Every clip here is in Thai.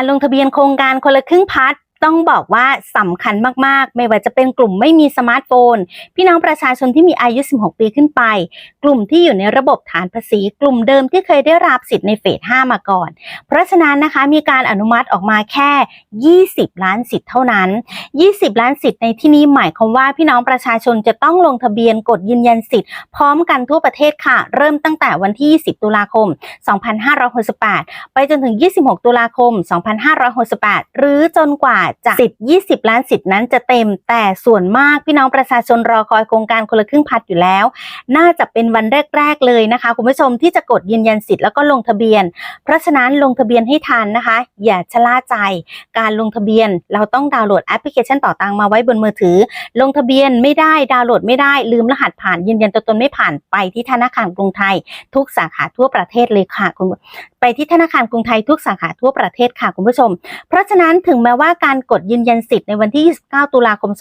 การลงทะเบียนโครงการคนละครึ่งพัท ต้องบอกว่าสำคัญมากๆ ไม่ว่าจะเป็นกลุ่มไม่มีสมาร์ทโฟน พี่น้องประชาชนที่มีอายุ 16 ปีขึ้นไป กลุ่มที่อยู่ในระบบฐานภาษี กลุ่มเดิมที่เคยได้รับสิทธิ์ในเฟส 5 มาก่อน เพราะฉะนั้นนะคะมีการอนุมัติออกมาแค่ 20 ล้านสิทธิ์เท่านั้น 20 ล้านสิทธิ์ในที่นี้หมายความว่าพี่น้องประชาชนจะต้องลงทะเบียนกดยืนยันสิทธิ์พร้อมกันทั่วประเทศค่ะ เริ่มตั้งแต่วันที่ 20 ตุลาคม 2568 ไปจนถึง 26 ตุลาคม 2568 หรือจนกว่าจะสิทธิ์20 ล้านสิทธิ์นั้นจะเต็ม แต่ส่วนมากพี่น้องประชาชนรอคอยโครงการคนละครึ่งพัดอยู่แล้ว น่าจะเป็นวันแรก ๆ เลยนะคะ คุณผู้ชมที่จะกดยืนยันสิทธิ์แล้วก็ลงทะเบียน เพราะฉะนั้นลงทะเบียนให้ทันนะคะ อย่าชะล่าใจ การลงทะเบียนเราต้องดาวน์โหลดแอปพลิเคชันต่อตังมาไว้บนมือถือ ลงทะเบียนไม่ได้ดาวน์โหลดไม่ได้ลืมรหัสผ่านยืนยันตัวตนไม่ผ่านไปที่ธนาคารกรุงไทย ทุกสาขาทั่วประเทศเลยค่ะคุณไปที่ธนาคารกรุงไทยทุกสาขาทั่วประเทศค่ะคุณผู้ชม เพราะฉะนั้นถึงแม้ว่าการกดยืนยันสิทธิ์ในวันที่ 29 ตุลาคม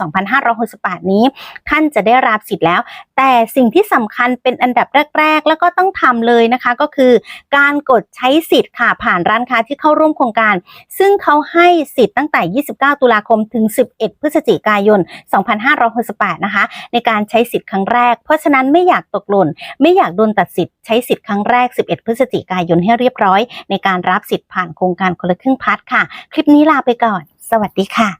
2568 นี้ ท่านจะได้รับสิทธิ์แล้ว แต่สิ่งที่สำคัญเป็นอันดับแรก ๆ แล้วก็ต้องทำเลยนะคะก็คือ การกดใช้สิทธิ์ค่ะผ่านร้านค้าที่เข้าร่วมโครงการ ซึ่งเขาให้สิทธิ์ตั้งแต่ 29 ตุลาคมถึง 11 พฤศจิกายน 2568 นะคะ ในการใช้สิทธิ์ครั้งแรก เพราะฉะนั้นไม่อยากตกหล่นไม่อยากโดนตัดสิทธิ์ใช้สิทธิ์ครั้งแรก 11 พฤศจิกายนให้เรียบร้อย ในการรับสิทธิ์ผ่านโครงการคนละครึ่งพัดค่ะ คลิปนี้ลาไปก่อน สวัสดีค่ะ